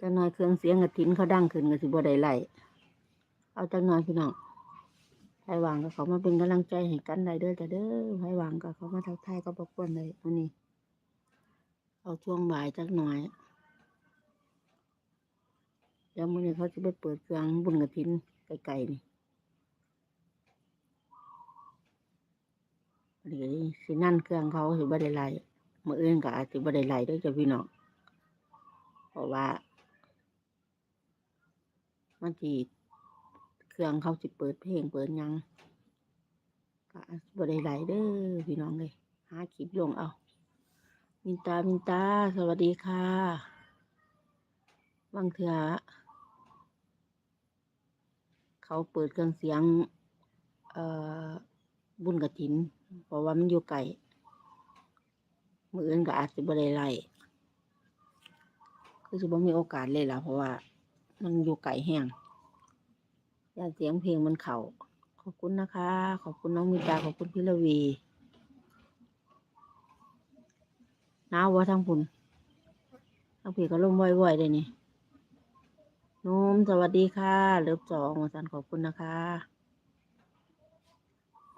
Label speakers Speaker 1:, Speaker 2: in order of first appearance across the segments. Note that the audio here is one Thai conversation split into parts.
Speaker 1: จังน้อยเครื่องเสียงกระถินเขาดังขึ้นก็สิบ่ได้ไล่เอาจังน้อยพี่น้องใครวางก็เขามาเป็นกำลังใจให้กันได้เด้อจ้ะเด้อใครวางก็เขามาทักทายก็บกวนเลยวันนี้ เอาช่วงบ่ายจักหน่อยเดี๋ยวมื้อนี้เขาจะไปเปิดเครื่องบุญกระถินไกลๆนี่เดี๋ยวสินั่นเครื่องเขาสิบ่ได้ไล่มื้ออื่นก็อาจสิบ่ได้ไล่เด้อจ้ะพี่น้องเพราะว่า มันทีเครื่องเขาสิเปิดเพลงเปิดยังก็อาจสิได้ไล่เด้อพี่น้องเลยหาคลิปลงเอามินตามินตา สวัสดีค่ะบางเถือเขาเปิดเครื่องเสียง เอ่อบุญกระถิน เพราะว่ามันอยู่ไกลมืออื่นก็อาจจะบ่ได้ไล่คือจะบ่มีโอกาสเลยล่ะเพราะว่า มันอยู่ไกลแห้งย่านเสียงเพลงมันเขาขอบคุณนะคะ ขอบคุณน้องมิตาขอบคุณพี่รวีหนาวว่าทางพุนทางพี่ก็ลมว่อยๆเลยนี่โน้มสวัสดีค่ะเลิฟสองสันขอบคุณนะคะ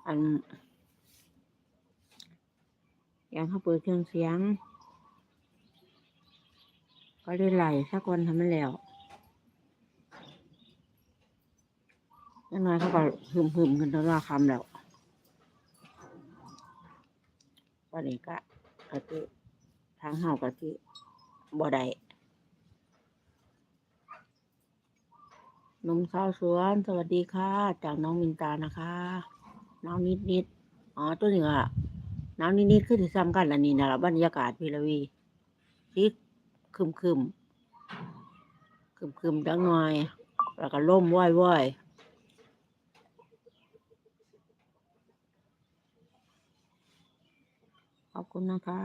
Speaker 1: อันยังเขาเปิดเครื่องเสียง ก็ได้ไหลสักวันทำไมันแล้ว ยังไงเขาก็หึมหึมๆกันทั้งว่าคำแล้ววันนี้ก็ก็คือทางเฮาก็สิบ่ได้นมข้าวสวน สวัสดีค่ะ จากน้องมินตานะคะ น้องนิดนิดๆอ๋อตัวนี้อะน้ำนิดนิดๆคือสิซ้ำกันละนี่นะบรรยากาศพี่ลวีสีคึมคึมคึมคึมๆจังหน่อย แล้วก็ล่มว่อยว่อยๆ ขอบคุณนะคะ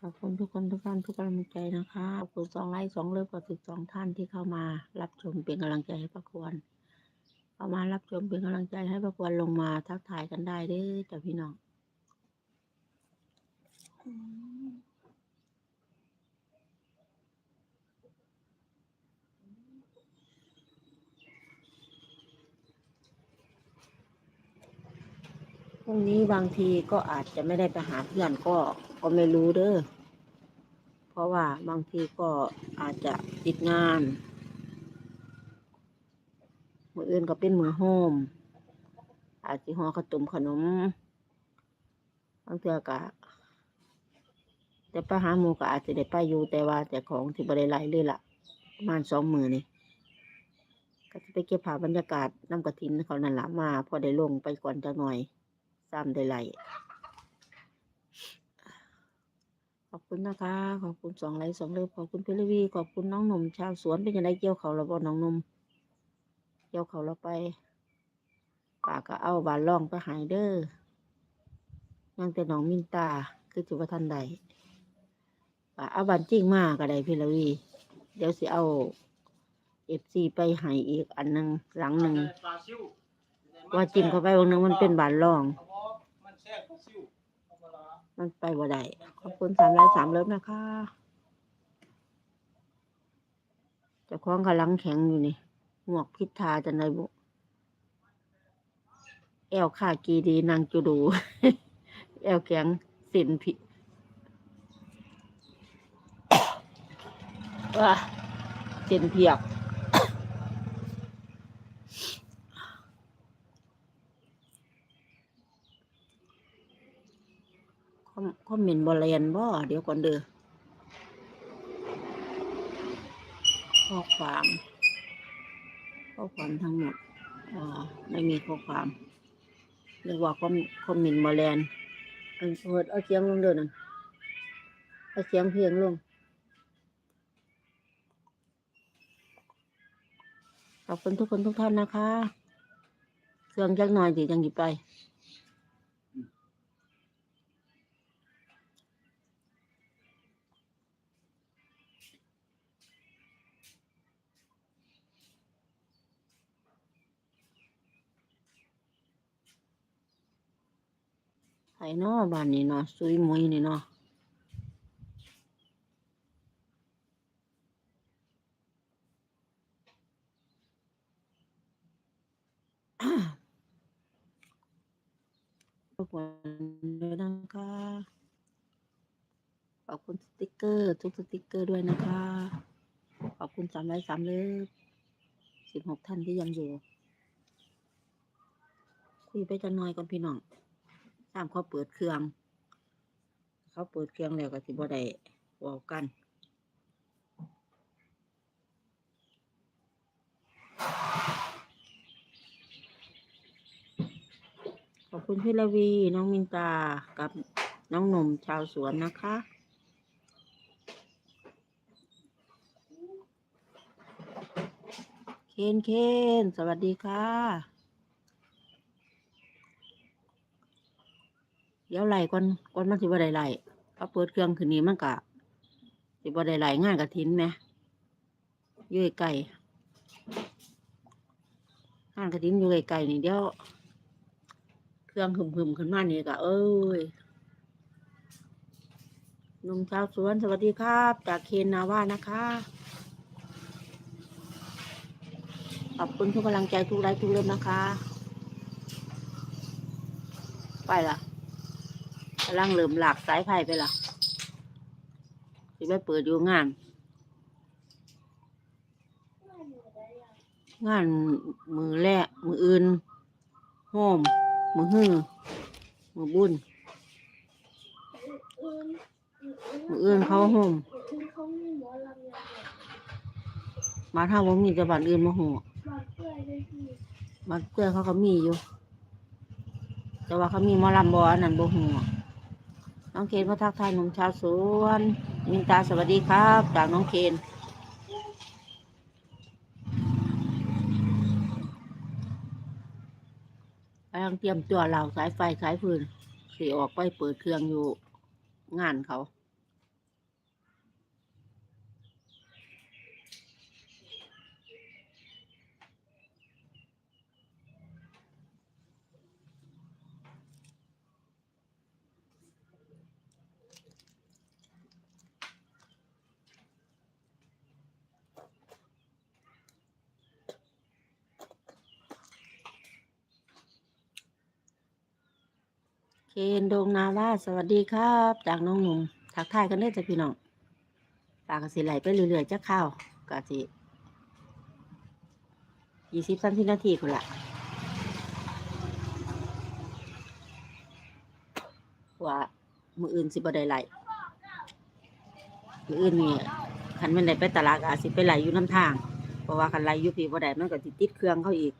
Speaker 1: ขอบคุณทุกคนทุกท่านทุกกำลังใจนะคะขอบคุณสองไลค์สองเลิฟกับสิบสองท่านที่เข้ามา รับชมเป็นกำลังใจให้ประควรเข้ามารับชมเป็นกำลังใจให้ประควรลงมาทักทายกันได้เด้อจ้ะพี่น้อง พรุ่งนี้บางทีก็อาจจะไม่ได้ไปหาเพื่อนก็ก็ไม่รู้เด้อ เพราะว่าบางทีก็อาจจะติดงาน มืออื่นก็เป็นมือโฮม อาจจะห่อขาวต้มขนม บางเทื่อก็จะไปหาหมูก็อาจจะได้ไปอยู่แต่ว่าแต่ของที่บริไลเลยล่ะประมาณสองมือนี่ก็จะไปเก็บภาพบรรยากาศน้ำกระถินเขานั่นละมา พอได้ลงไปก่อนจะหน่อย ซ้ำได้ไหลขอบคุณนะคะ ขอบคุณสองไลค์สองเลิฟขอบคุณพี่ลวี ขอบคุณน้องหนุ่มชาวสวนเป็นยังไงเกี่ยวเขาแล้วบ่น้องหนุ่มเกี่ยวเขาเราไปป่าก็เอาบานล่องไปใหายเด้อยังแต่น้องมินตาคือจุบทันใดป่าเอาบานจริงมากก็ได้พี่ลวี เดี๋ยวสิเอาเอฟซีไปใหายอีกอันหนึ่งหลังหนึ่งว่าจิ้มเข้าไปวันนึงมันเป็นบานล่อง
Speaker 2: มันแซ่บกว่าซิ่วเอามาละ
Speaker 1: มันไปบ่ได้ขอบคุณสามไลค์สามเลิฟนะคะจะคล้องกำลังแข็งอยู่นี่หมวกพิษทาจันไดบุแอลขากีดีนางจูดู แอลแข็งสินพิว่าสินเพียก คอมคอมเมนต์บอลเรียนบ่เดี๋ยวก่อนเด้อข้อความข้อความทั้งหมดอ่าไม่มีข้อความเรียกว่าคอมคอมเมนต์บอลเรียนอันเปิดเอาเสียงลงเด้อนั่นเอาเสียงเพลงลงขอบคุณทุกคนทุกท่านนะคะ เครื่องจักหน่อยสิจังหยิบไป ไเนาะบ้านนี้เนาะซุยมุยนี่เนาะขอบคุณด้วยนะคะขอบคุณสติกเกอร์ ทุกสติกเกอร์ด้วยนะคะ ขอบคุณสามร้อยสามเลิฟสิบหกท่านที่ยังอยู่ คุยไปจะน้อยก่อนพี่น้อง ตามเขาเปิดเครื่อง เขาเปิดเครื่องแล้วก็สิบ่ได้เว้ากันขอบคุณพี่ละวี น้องมินตา กับน้องหนุ่มชาวสวนนะคะ เคนเคน สวัสดีค่ะ เดี๋ยวไหลก่อนก่อนมันสิบ่ได้ไหลเขาเปิดเครื่องคืนนี้มันกะสิบ่ได้ไหลงานกระถินไหมอยู่ไกลงานกระถินยู่ไกลๆนี่เดี๋ยวเครื่องหึมๆขึ้นมานี่ก็เอ้ยนุ่มชาวสวนสวัสดีครับ จากเคนนาว่านะคะขอบคุณทุกกำลังใจทุกไลค์ทุกเล่มนะคะ ไปละ ลังเริ่มหลากสายไผ่ไปละที่ไปเปิดอยู่งาน งานมือแรกมืออื่นโฮมมือฮื้อมือบุญมืออื่นเขาโฮม
Speaker 3: เขามีหมอลำอย่างเดียว
Speaker 1: มาถ้าว่ามีจะบ้านอื่นมาหัว
Speaker 3: บางเพื่อนเลยที่
Speaker 1: บ้านเพื่อเขาก็มีอยู่ แต่ว่าเขามีมอลำบออันนั้นบ่หัว น้องเคนพระทักทายหนุ่มชาวสวน มินตาสวัสดีครับ จากน้องเคนกำลังเตรียมตัวเหล่าสายไฟสายฟืนสีออกไปเปิดเครื่องอยู่งานเขา เคนดงนาว่าสวัสดีครับ จากน้องหนุ่มทักทายกันได้อจ้ะพี่น้องปากสิไหลไปเรื่อยๆจะข้าวกะสิยี่สิบสามสิบนาทีคนละว่ามืออื่นสิบ่ได้ไหลมืออื่นนี่คันแมันได้ไปตลาดก็อาสิไปไหลอยู่น้ำทาง เพราะว่าคันไหลอยู่พี่บ่ได้มันก็สิติดเครื่องเขาอีก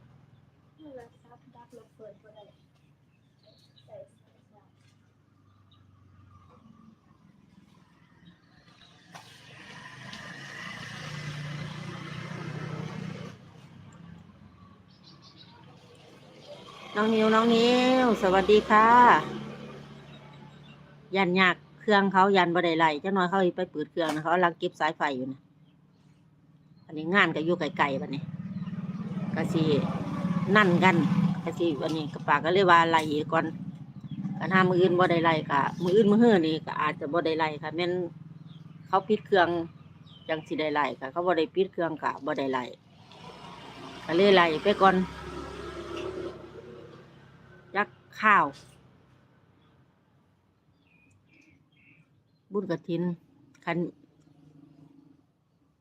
Speaker 3: โทรศัพท์ดักเราเปิดบ่ได้ใส่สายชาร์จ
Speaker 1: น้องนิวน้องนิวสวัสดีค่ะ ยันยากเครื่องเขายันบ่ได้ไหลเจ้าน้อยเขาไปเปิดเครื่องนะเขาลังเก็บสายไฟอยู่นะอันนี้งานก็อยู่ไกลๆบัดนี้ก็สินั่นกันก็สิวันนี้กระปากก็เลยว่าไหลก่อนกันถ้ามืออื่นบ่ได้ไหลก็มืออื่นมือเฮือนี่ก็อาจจะบ่ได้ไหลค่ะแม่นเขาปิดเครื่องจังสิได้ไหลค่ะเขาบ่ได้ปิดเครื่องก็บ่ได้ไหลก็เลยไหลไปก่อน ข้าว บุญกระถินคัน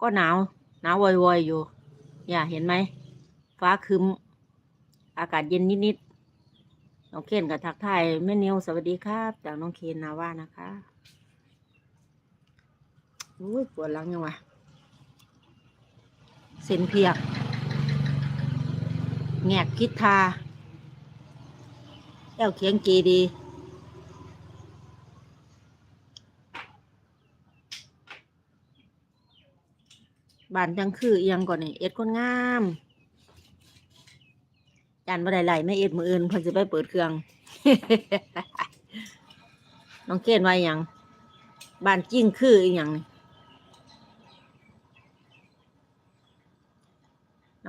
Speaker 1: ก็หนาว หนาววอยๆอยู่ อย่าเห็นไหม ฟ้าคึมอากาศเย็นนิดๆน้องเคนกับทักทายแม่นิวสวัสดีครับ จากน้องเคนนาว่านะคะอุ้ยปวดหลังยังวะเส้นเพียก แงกพิษทา แก้วเคียงกีดี บานจังคือเอียงก่อนนี่เอ็ดคนงามจานบ่ได้ไหลไม่เอ็ดมืออื่นเพิ่นจะไปเปิดเครื่อง น้องเกณฑ์ไว้ยังบานจริงคืออีหยังนี่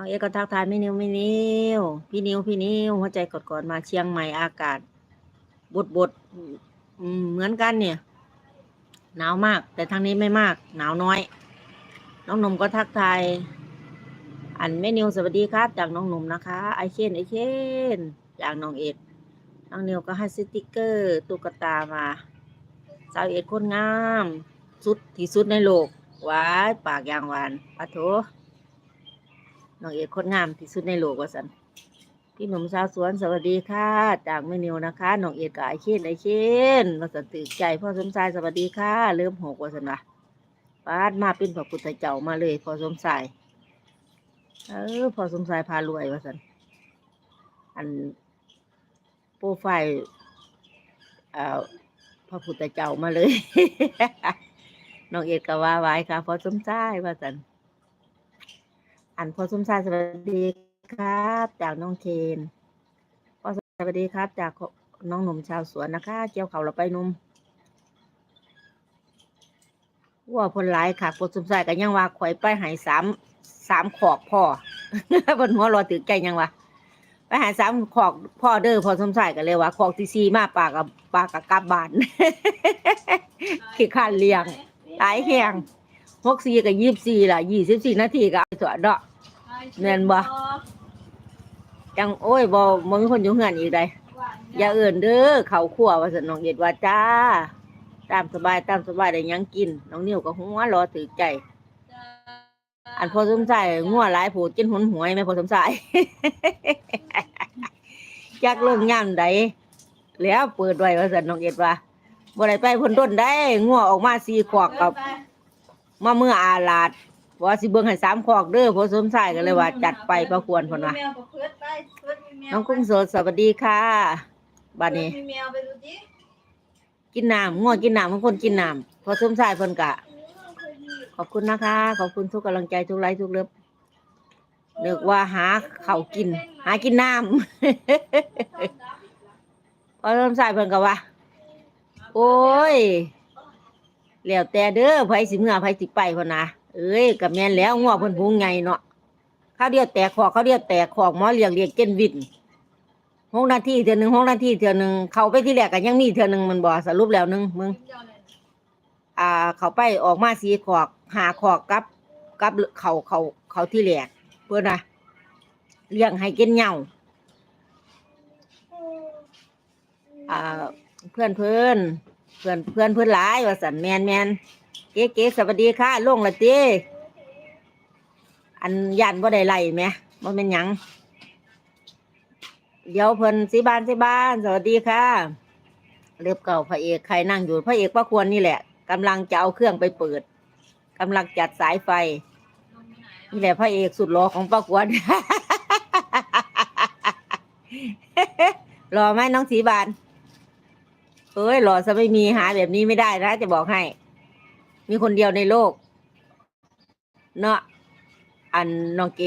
Speaker 1: น้องเอ็ดก็ทักทายไม่นิวไม่นิวพี่นิวพี่นิวหัวใจกดก่อนๆมาเชียงใหม่อากาศ บดบดเหมือนกันเนี่ย หนาวมาก แต่ทางนี้ไม่มาก หนาวน้อย น้องหนุ่มก็ทักทายอันแม่นิวสวัสดีครับ จากน้องหนุ่มนะคะ ไอเคนไอเคนจากน้องเอ็ดน้องนิวก็ให้สติกเกอร์ตุ๊กตามาสาวเอ็ดคนงาม สุดที่สุดในโลกหวายปากยางหวานปะโถ น้องเอ็ดคนงามที่สุดในโลกว่าสันพี่หนุ่มสาวสวนสวัสดีค่ะจากแม่นิวนะคะน้องเอ็ดกับไอเคนไอเคนว่าสันตื่นใจพ่อสมชายสวัสดีค่ะเริ่มหกว่าสันวะปาดมาเป็นพระพุทธเจ้ามาเลยพ่อสมชายเออพอสมสายพารวยว่าสันอันโปรไฟล์เอ่อพระพุทธเจ้ามาเลย น้องเอ็ดก็ว่าไว้ค่ะพอสมชายว่าสัน อันพอสมชายสวัสดีครับ จากน้องเคนพอสวัสดีครับ จากน้องหนุ่มชาวสวนนะคะ เกี่ยวเขาเราไปหนุ่มว่าพนหลายค่ะพอสมชายก็ยังว่าข่อยไปหายสามสามขอกพ่อบนหัวเรอถือใจยังวะไปหาสามขอกพ่อเด้อพอสมชายกันเลยว่าขอกที่สี่มาปากกับปากกับกลับบานขี้ข้านเลี้ยงหลายแหงหกสี่กับยี่สิบสี่ล่ะยี่สิบสี่นาทีก็สวดเนาะ แม่นบ่ จังโอ้ยบ่มึงคนอยู่เฮือนอีกได้อย่าเอื่นเด้อเขาขั่วว่าสนน้องเอ็ดว่าจ้า ตามสบายตามสบายได้หยังกิน น้องนิ้วก็หัวรอถือใจ อันพอสมชายงัวหลายผูดกินหุนหวยไหมพอสมชายจักเรื่องย่ำใดแล้วเปิดไว้ว่าสันน้องเอ็ดว่าบ่ได้ไปเพ้นต้นได้งัวออกมาสี่ขอกกับมาเมื่ออาลาด ว่าสิเบิ่งให้สามขอกเด้อพอสมชายก็เลยว่าจัดไปประควรพนว่าน้องกุ้งสดสวัสดีค่ะบัดนี้
Speaker 3: มีแมวไปดูดิ
Speaker 1: กินน้ำงัวกินน้ำบางคนกินน้ำพอสมชายเพิ่นกะ ขอบคุณนะคะ ขอบคุณทุกกำลังใจทุกไลค์ทุกเลิฟเนึกว่าหาเขาวกิน หากินน้ำพอเริ่มใส่เพิ่นก็ว่า โอ้ยแล้วแต่เด้อไผสิเมื่อไผสิไปพ่นนะ เอ้ยกับแม่นแล้วงอเพิ่นพุงไงเนาะข้าวเดียวแตกขอกข้าวเดียวแตกขอกหมอเรียกเรียกเจนวินหกนาทีเทื่อหนึ่งหกนาทีเทื่อหนึ่งเขาไปที่แรกก็ยังมีเทื่อหนึ่งมันบ่สรุปแล้วหนึ่งมึง อ่า เขาไปออกมาสีขอกหาขอกกับกับเขาเขาเขาที่แหลกเพื่อนนะเลี้ยงให้กินเหย่าอ่าเพื่อนเพื่อนเพื่อนเพื่อนเพื่อนหลายว่าสันแมนแมน เก๋เก๋สวัสดีค่ะลงละเต้อันยันว่าได้ไล่ไหมว่าเป็นหยัง เดี๋ยวเพิ่นสีบ้านสีบ้าน สวัสดีค่ะเรียบเก่าพระเอกใครนั่งอยู่พระเอกพระควรนี่แหละกำลังจะเอาเครื่องไปเปิดกำลังจัดสายไฟ นี่แหละพระเอกสุดหล่อของป้ากวนหล่อไหมน้องสีบานเอ้ยหล่อจะไม่มีหาแบบนี้ไม่ได้นะจะบอกให้ มีคนเดียวในโลก เนาะอันน้องเก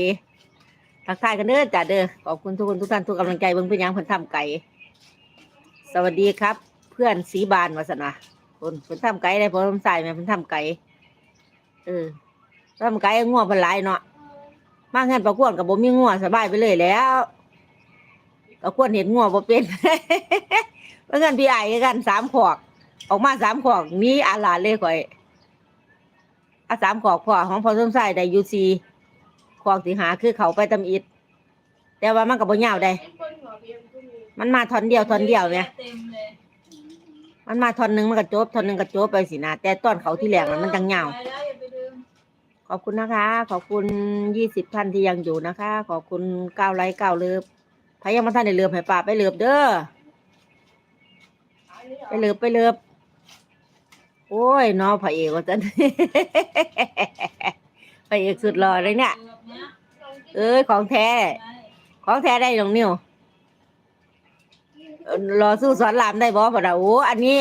Speaker 1: ทักทายกันเด้อจ้าเด้อขอบคุณทุกคนทุกท่านทุกกำลังใจเบิ่งเป็นยังเพิ่นทำไก่ สวัสดีครับ เพื่อนสีบานวาสนาคนเพิ่นทำไก่ได้เพราะผมใส่แม่เพิ่นทำไก่เออทำไก่ง่วงเพิ่นลายเนาะมาเงินประกวดกับบ่มีงัวสบายไปเลยแล้วประกวดเห็นงัวบ่เป็นมาเงินพี่ไอ้กันสามขอก ออกมาสามขอกนี้อาลาเลยข่อย อาสามขอกพ่อของพ่อสมชายได้อยูซีขอกสิหาคือเขาไปตำอิดแต่ว่ามันก็บ่ยาวได้ มันมาทอนเดียวทอนเดียวเนี่ย
Speaker 3: มั
Speaker 1: นมาทอนหนึ่งมันก็จบทอนหนึ่งก็จบไปสินะแต่ต้นเขาที่แหลงมันจังยาว
Speaker 3: ไปแล้วอย่า
Speaker 1: ขอบคุณนะคะ ขอบคุณยี่สิบท่านที่ยังอยู่นะคะ ขอบคุณเก้าไลค์เก้าเลิฟพายังมาท่านได้เลิฟให้ป่าไปเลิฟเด้อไปเลิฟไปเลิฟ โอ้ยน้อพระเอกว่าจันพระเอกสุดหล่อเลยเนี่ย เอ้ยของแท้ ของแท้ได้หรองนิวเออรอสู้สอนรามได้บ่บ่ดาโอ้อันนี้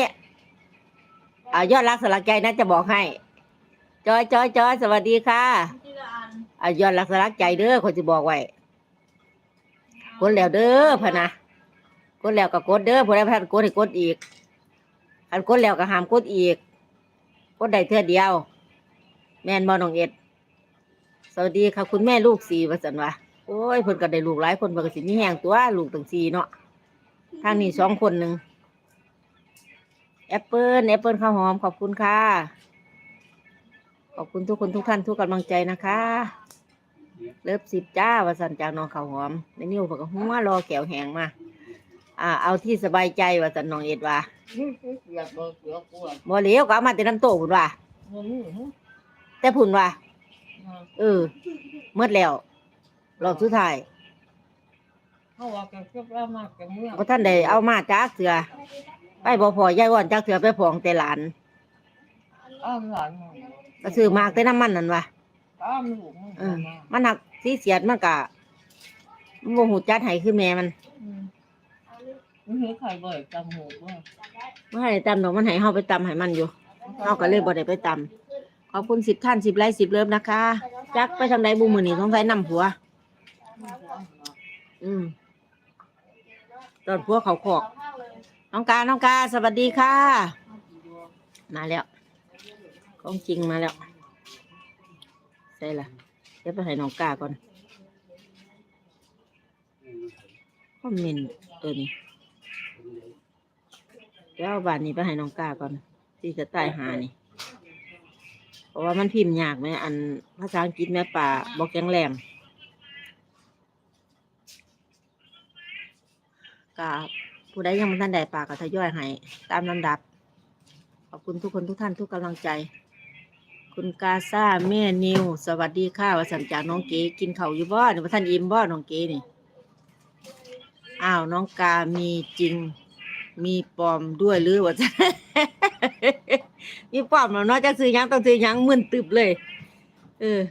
Speaker 1: อยอดรักสลักใจนะจะบอกให้ จอยจอยจอยสวัสดีค่ะ
Speaker 3: ทีละอัน
Speaker 1: อะยอดรักสลักใจเด้อคนจะบอกไว้กดแล้วเด้อพะนะกดแล้วก็กดเด้อพอได้พันกดให้กดอีกอันกดแล้วก็ห้ามกดอีก กดได้เท่อเดียว แม่นบอน้องเอ็ด สวัสดีค่ะ คุณแม่ลูกสี่ว่าสันวะโอ้ยเพิ่นก็ได้ลูกหลายคนเพิ่นก็สิมีแห้งตัวลูกตั้งสี่เนาะทางนี้สองคนหนึ่งแอปเปิลแอปเปิลข้าวหอมขอบคุณค่ะ ขอบคุณทุกคนทุกท่านทุกกำลังใจนะคะ เลิฟสิบจ้าวาสันจากน้องข้าวหอมในนิ้วเพิ่นก็หัวรอแก้วแหงมา อ่าเอาที่สบายใจว่าสันน้องเอ็ดว่า
Speaker 4: นี่คือเสียบบ่เสียบปวด
Speaker 1: บ่เหลวก็เอามาแต่น้ำโตพุ่นว่า
Speaker 4: บ่มีหึ
Speaker 1: แต่พุ่นว่า
Speaker 4: อ่า
Speaker 1: เออเมื่อแล้วรอบสุดท้าย
Speaker 4: เขาว่ากันเก็บแล้วมากกันเมื่อ
Speaker 1: ก็ท่านได้เอามาจากเสือ ไปบ่พอยายอ่อนจากเสือไปผองแต่หลาน
Speaker 4: อ้ามหลานหน่อย
Speaker 1: ก็ซื้อมากแต่น้ำมันนั่นว่ะ
Speaker 4: อ้ามลูกมัน
Speaker 1: เออ
Speaker 4: มา
Speaker 1: มันหักสีเสียดมันกะมันโมหูจัดให้คือแม่มัน
Speaker 4: อืม มันเห็นไข่บ่อยจำหูว่า
Speaker 1: มันให้ตำดอกมันให้เฮาไปตำให้มันอยู่เฮาก็เลยบ่ได้ไปตำขอบคุณสิบท่านสิบไลค์สิบเลิฟนะคะจักไปทางใดบุมือนี่สงสัยนำผัว อืมตอนผัวเขาขอกน้องกาน้องกาสวัสดีค่ะ มาแล้วของจริงมาแล้วใช่ละเดี๋ยวไปให้น้องกาก่อนคอมเมนต์ตัวนี้ เดี๋ยวเอาบานนี้ไปให้น้องกาก่อนที่จะใต้หานี่ เพราะว่ามันพิมพ์ยากไหมอันภาษาอังกฤษแม่ป่าบอกแข็งแรงกาผู้ใดยังไม่ทันได้ปากก็ทยอยให้ตามลำดับ ขอบคุณทุกคนทุกท่านทุกกำลังใจ คุณกาซาแม่นิว สวัสดีค่ะวสันจากน้องเก๋กินเข้าอยู่บ่หรือว่าท่านอิ่มบ่น้องเก๋นี่อ้าวน้องกามีจริง มีปลอมด้วยหรือว่าจะมีปลอมแล้วเนาะจะซื้อยังต้องซื้อยังมึนตึบเลย เออ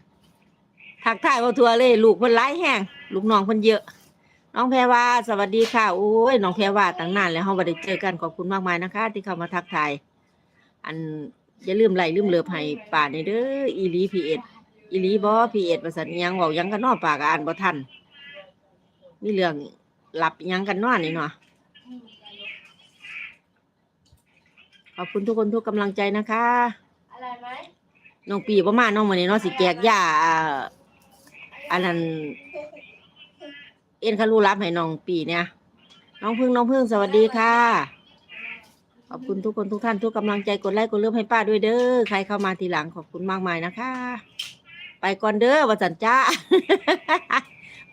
Speaker 1: ทักทายว่าทัวเลย ลูกเพิ่นหลายแห้งลูกน้องเพิ่นเยอะ น้องแพรวาสวัสดีค่ะโอ้ยน้องแพรวาตั้งนานแล้วเฮาบ่ได้เจอกันขอบคุณมากมายนะคะ ที่เข้ามาทักทายอันอย่าลืมไลค์ลืมเลิฟให้ป่าในเด้ออีลีพีเอ็ดอีลีบ่พีเอ็ดว่าซั่นยังเว้าหยังกันนาะป่ากอ่านบ่ทันมีเรื่องหลับยังกันนาะนี่เนาะ ขอบคุณทุกคนทุกกำลังใจนะคะ
Speaker 3: อะไรไหม
Speaker 1: น้องปีประมาณน้องมันนี้เนาะสิแจกยาอ่าอันนั้นเอ็นคารูรับให้น้องปีเนี่ย น้องพึ่งน้องพึ่งสวัสดีค่ะ ขอบคุณทุกคนทุกท่านทุกกำลังใจกดไลค์กดเลิฟให้ป้าด้วยเด้อใครเข้ามาทีหลังขอบคุณมากมายนะคะ ไปก่อนเด้อว่าสันจ้า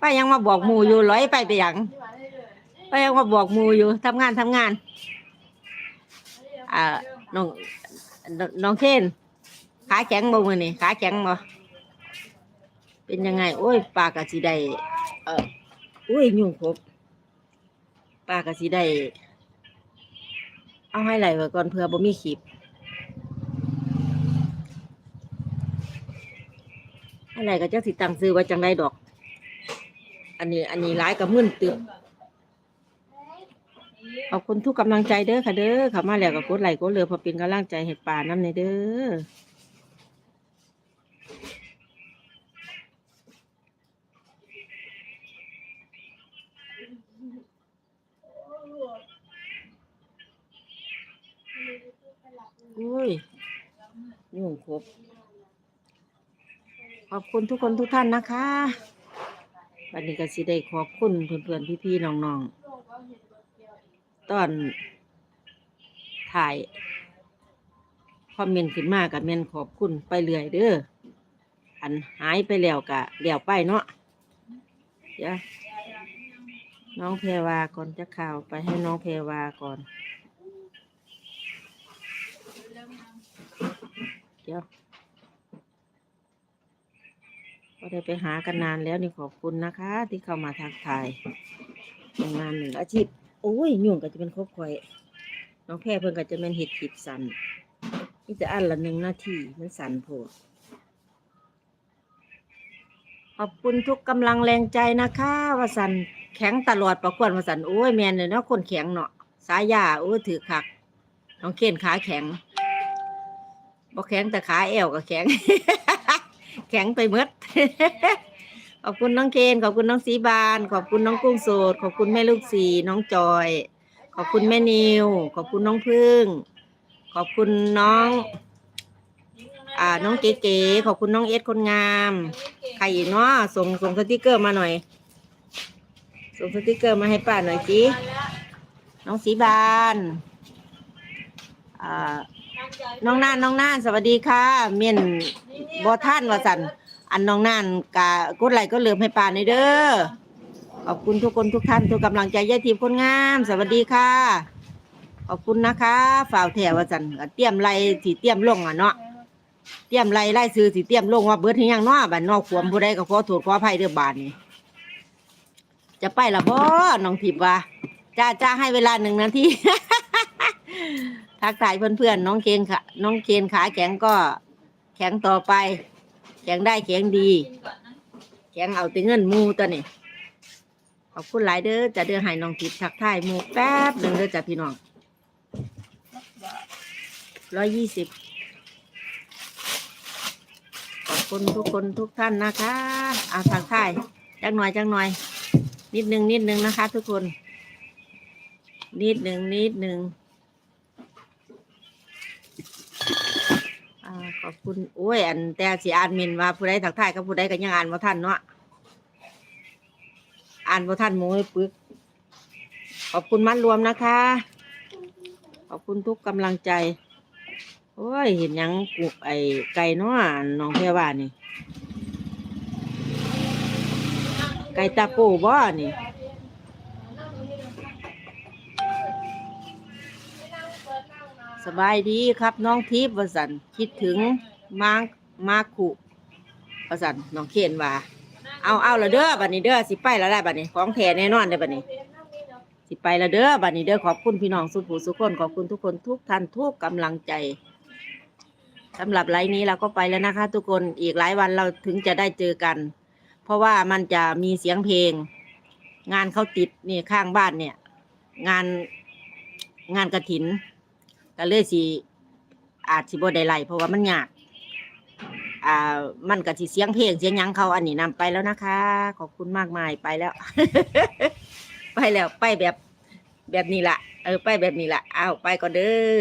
Speaker 1: ป้ายังมาบอกหมูอยู่ร้อยไปไปหยังป้ายังมาบอกหมูอยู่ทำงานทำงาน อ่าน้องน้องน้องเคนขาแข็งบ่มือนี่ขาแข็งบ่เป็นยังไง โอ้ยปลากะสิได้เอออุ้ยยุ่งครบปลากะสิได้เอาให้ไหลไว้ก่อนเพื่อบ่มีขีบอะไรก็จะสิตังซื้อไว้จังได้ดอก อันนี้ อันนี้ร้ายกับมึนตึบ ขอบคุณทุกกำลังใจเด้อค่ะเด้อขามาแล้วก็กดไลค์กดเลือพอเป็นกำลังใจให้ป่าน้ำในเด้ออุ้ยยุ่งครบขอบคุณทุกคนทุกท่านนะคะ วันนี้ก็สิได้ขอบคุณเพื่อนๆพี่ๆน้องๆ ตอนถ่ายคอมเมนต์ขึ้นมากับเมนขอบคุณไปเรื่อยเด้ออันหายไปแล้วกะเดี๋ยวไปเนาะเดี๋ยวน้องเพรวาก่อนจะข่าวไปให้น้องเพรวาก่อน เดี๋ยวก็ได้ไปหากันนานแล้วนี่ขอบคุณนะคะ ที่เข้ามาทักทายเป็นงานหนึ่งอาชีพ โอ้ยยุ่งก็จะเป็นครบข่อยน้องแพรเพิ่นก็จะเป็นเห็ดขีดสันนี่จะอันละหนึ่งนาทีมันสันโพดขอบคุณทุกกำลังแรงใจนะคะว่าสันแข็งตลอดประกวดว่าสันโอ้ยแมนเลยเนาะคนแข็งเนาะสายยาโอ้ยถือคักน้องเคนขาแข็งบ่แข็งแต่ขาแอวก็แข็ง แข็งไปหมด ขอบคุณน้องเคนขอบคุณน้องสีบาน ขอบคุณน้องกุ้งโสด ขอบคุณแม่ลูกสีน้องจอย ขอบคุณแม่นิว ขอบคุณน้องพึ่ง ขอบคุณน้อง อ่าน้องเก๋ๆขอบคุณน้องเอสคนงามใครอีกเนาะส่งส่งสติกเกอร์มาหน่อย ส่งสติกเกอร์มาให้ป้าหน่อยจีน้องสีบานอ่าน้องน่านน้องน่านสวัสดีค่ะ เมียนบ่ท่านว่าสัน อันน้องน่านกะกดไลค์ก็เหลือมให้ป่าในเด้อขอบคุณทุกคนทุกท่านทุกกำลังใจยายทีมคนงาม สวัสดีค่ะ ขอบคุณนะคะฝ่าวแถวว่าสันเตรียมไล่สีเตรียมลงอะเนาะเตรียมไล่ไล่ซื้อสีเตรียมลงว่าเบิดที่ยังเนาะบัดนอกขวมผู้ใดก็ขอโทษขออภัยเด้อบาดนี้ จะไปละบ่น้องทิพย์ว่าจ้าจ้าให้เวลาหนึ่งนาที ทักทายเพื่อนๆน้องเคนค่ะ น้องเคนขาแข็งก็แข็งต่อไป แข็งได้แข็งดี แข็งเอาแต่เงินมูตัวนี้ขอบคุณหลายเด้อจะเด้อให้น้องทิพย์ทักทายมูแป๊บหนึ่งเด้อจ้ะพี่น้องร้อยยี่สิบขอบคุณทุกคนทุกท่านนะคะเอาทักทายจังหน่อยจังหน่อย นิดหนึ่งนิดหนึ่งนะคะ ทุกคน นิดหนึ่งนิดหนึ่ง อ่าขอบคุณโอ้ยอันแต่สีอ่านเมินว่าผู้ใดถักทายกับผู้ใดก็ยังอ่านบ่ทันเนาะอ่านบ่ทันหมูให้ปึก ขอบคุณมัดรวมนะคะ ขอบคุณทุกกำลังใจ โอ้ย เห็นหยังกุไอไก่เนาะน้องแพรว่านี่ ไก่ตาปูบ่นี่ สบายดีครับน้องทิพย์วสันคิดถึงมาร์คมาร์คุวสันน้องเคนว่า เอาเอาละเด้อบัดนี้เด้อสิไปล้วได้บัดนี้ ของแท้แน่นอนเด้อบัดนี้ สิไปละเด้อบัดนี้เด้อขอบคุณพี่น้องสุภูสุขคนขอบคุณทุกคนทุกท่านทุกกำลังใจสำหรับไลฟ์นี้เราก็ไปแล้วนะคะ ทุกคนอีกหลายวันเราถึงจะได้เจอกัน เพราะว่ามันจะมีเสียงเพลง งานเขาติดนี่ข้างบ้านเนี่ย งานงานกระถิน ก็เลยสิอาจสิบ่ได้ไล่เพราะว่ามันยากอ่ามันก็สิเสียงเพลงเสียงหยังเขาอันนี้นำไปแล้วนะคะ ขอบคุณมากมายไปแล้ว ไปแล้วไปแบบแบบนี้ละเออไปแบบนี้ละเอาไปก่อนเด้อ